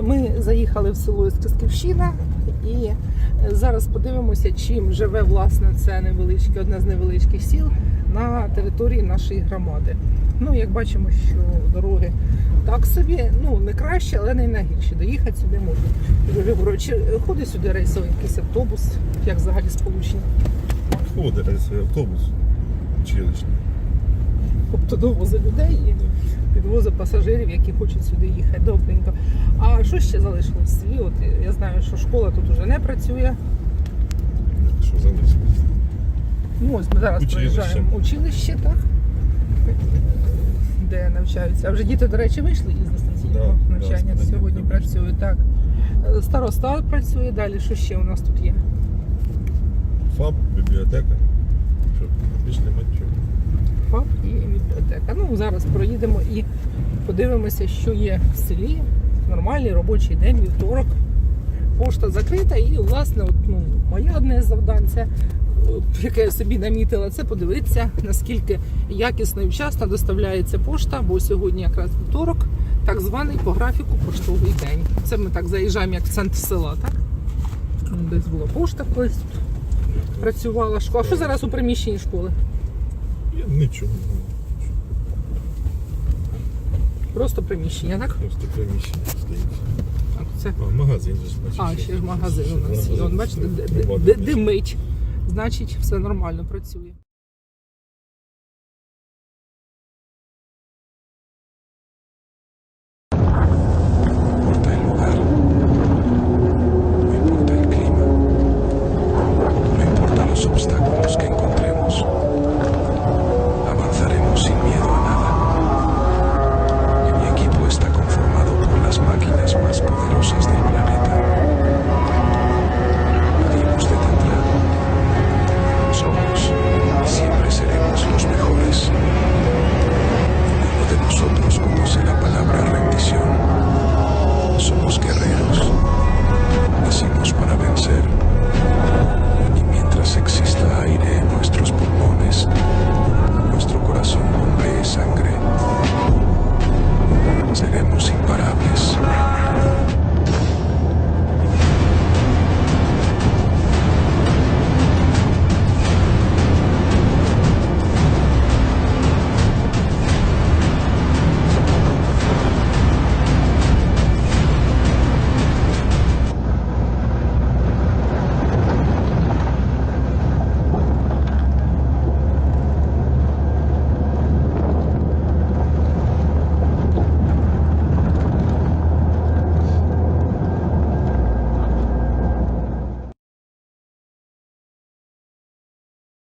Ми заїхали в село Іскисківщина і е, зараз подивимося, чим живе власне це невеличке, одне з невеличких сіл на території нашої громади. Ну, як бачимо, що дороги так собі, ну не краще, але не найгірші. Доїхати сюди можна. Чи ходить сюди рейсовий якийсь автобус, як взагалі сполучення. Ходить рейсовий автобус училищний. Тобто довозить людей і підвозить пасажирів, які хочуть сюди їхати. Добренько. А що ще залишилось в селі? От я знаю, що школа тут вже не працює. Що залишилось? Ну, ось ми зараз Училище. проїжджаємо училище, так? Де навчаються. А вже діти, до речі, вийшли із дистанційного Да, навчання. да, Сьогодні працюють. Так. Староста працює далі. Що ще у нас тут є? ФАП, бібліотека. Що, більш нема. ФАП і бібліотека. Ну, зараз проїдемо і подивимося, що є в селі. Нормальний робочий день, вівторок. Пошта закрита, і, власне, от, ну, моє одне завдання, це, яке я собі намітила, це подивитися, наскільки якісно і вчасно доставляється пошта, бо сьогодні якраз вівторок, так званий по графіку поштовий день. Це ми так заїжджаємо як в центр села, так? Ну, Десь була пошта колись працювала школа. А що зараз у приміщенні школи? Нічого. Просто приміщення, так? Просто приміщення стоїть. А, це А, магазин же значить. А, ще ж магазин у нас. є. Бачите, димить. Значить, все нормально працює.